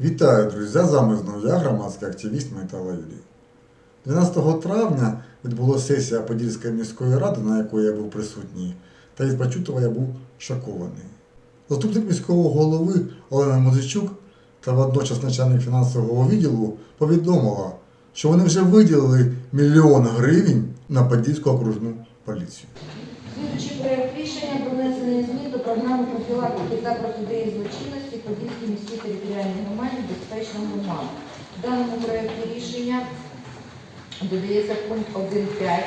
Вітаю, друзі! З вами знову я, громадський активіст Майтала Юрій. 12 травня відбулася сесія Подільської міської ради, на якій я був присутній, та від почутого я був шокований. Заступник міського голови Олена Музичук та водночас начальник фінансового відділу повідомила, що вони вже виділили мільйон гривень на Подільську окружну поліцію. Слідуючий проект рішення про внесення змін до програми профілактики та протидії злочинності Подільській міській територіальній громаді безпечна громада. В даному проєкті рішення додається пункт 1.5.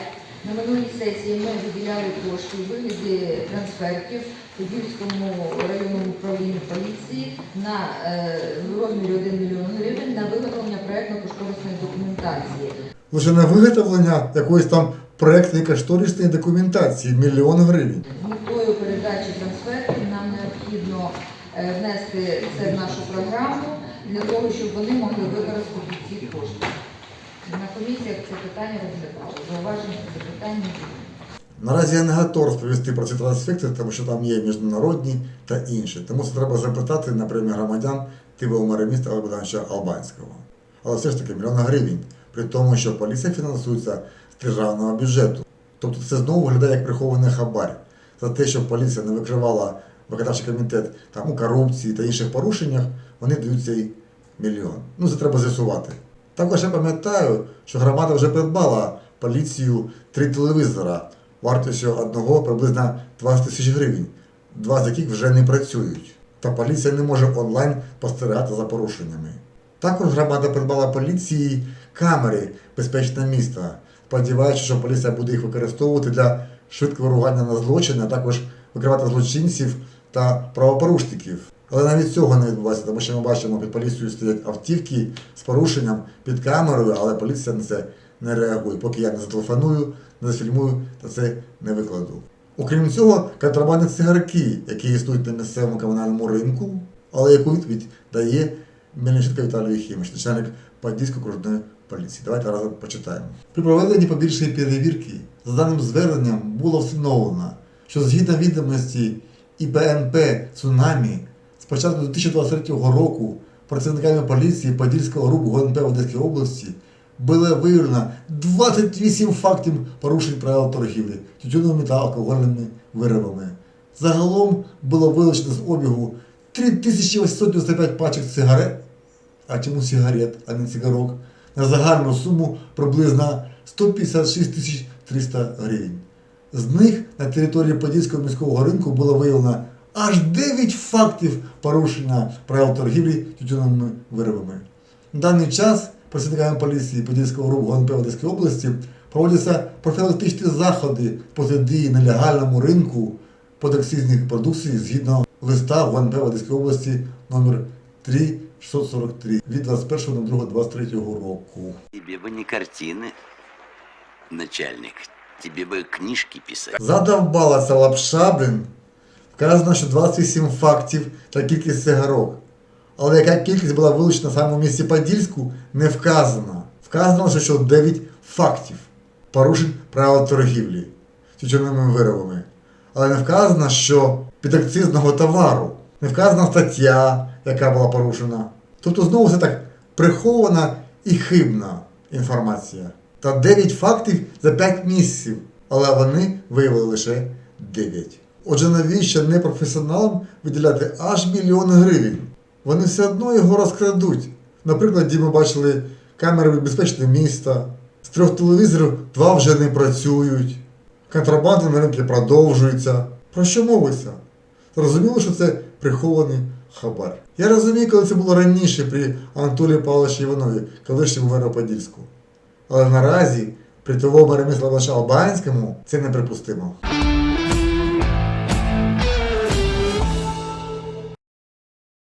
На минулій сесії ми виділяли кошти у вигляді трансфертів Подільському районному управлінню поліції на е, розмірі 1 мільйон гривень на виготовлення проєктно-кошторисної документації. Лише на виготовлення якоїсь там проектної кошторисної документації мільйон гривень. З метою передачі трансфертів нам необхідно е, внести це в нашу програму для того, щоб вони могли використати ці кошти. На комісіях це питання розглядали. Зауваження це питання. Наразі я не готовий розповісти про ці трансфекти, тому що там є міжнародні та інші. Тому це треба запитати на премію громадян Тивого міста Богдановича Албанського. Але все ж таки мільйон гривень, при тому, що поліція фінансується з державного бюджету. Тобто це знову виглядає як прихований хабар. За те, щоб поліція не викривала виконавчий комітет там, у корупції та інших порушеннях, вони дають цей мільйон. Ну, це треба з'ясувати. Також я пам'ятаю, що громада вже придбала поліцію три телевізора вартістю одного приблизно 20 тисяч гривень, два з яких вже не працюють. Та поліція не може онлайн спостерігати за порушеннями. Також громада придбала поліції камери безпечне місто, сподіваючись, що поліція буде їх використовувати для швидкого реагування на злочини, а також викривати злочинців та правопорушників. Але навіть цього не відбувається, тому що ми бачимо, під поліцією стоять автівки з порушенням під камерою, але поліція на це не реагує. Поки я не зателефоную, не зафільмую та це не викладу. Окрім цього, контрабандні цигарки, які існують на місцевому комунальному ринку, але яку відповідь дає Мельниченко Віталій Єхімович, начальник Подільської окружної поліції. Давайте разом почитаємо. При проведенні побільшої перевірки за даним зверненням було встановлено, що згідно відомості ІПНП «Цунамі» з початку 2023 року працівниками поліції Подільського групу ГНП в Одеській області було виявлено 28 фактів порушень правил торгівлі тютюновими та алкогольними виробами. Загалом було вилучено з обігу 3895 пачок цигарет, а чому сигарет, а не цигарок, на загальну суму приблизно 156 тисяч 300 гривень. З них на території Подільського міського ринку було виявлено аж 9 фактів порушення правил торгівлі тютюновими виробами. На даний час працівниками поліції Подільського групу ГНП в Одеській області проводяться профілактичні заходи протидії нелегальному ринку подаксизних продукцій згідно листа ГНП в Одеській області номер 3643 від 21.02.23 року. Тебе бы не картины, начальник. Тебе бы книжки писать. Задовбала ця лапша, блін. Вказано, що 27 фактів та кількість цигарок. Але яка кількість була вилучена саме в місті Подільську, не вказано. Вказано, лише, що 9 фактів порушень правил торгівлі тютюновими виробами. Але не вказано, що підакцизного товару. Не вказана стаття, яка була порушена. Тобто знову все так прихована і хибна інформація. Та 9 фактів за 5 місяців, але вони виявили лише 9. Отже, навіщо непрофесіоналам виділяти аж мільйон гривень? Вони все одно його розкрадуть. Наприклад, ми бачили камери безпечне міста, з трьох телевізорів два вже не працюють, контрабанда на ринку продовжується. Про що мовиться? Зрозуміло, що це прихований хабар. Я розумію, коли це було раніше при Анатолії Павловичі Іванові, колишньому Вероподільську. Але наразі при того Ремісла Албанському це неприпустимо.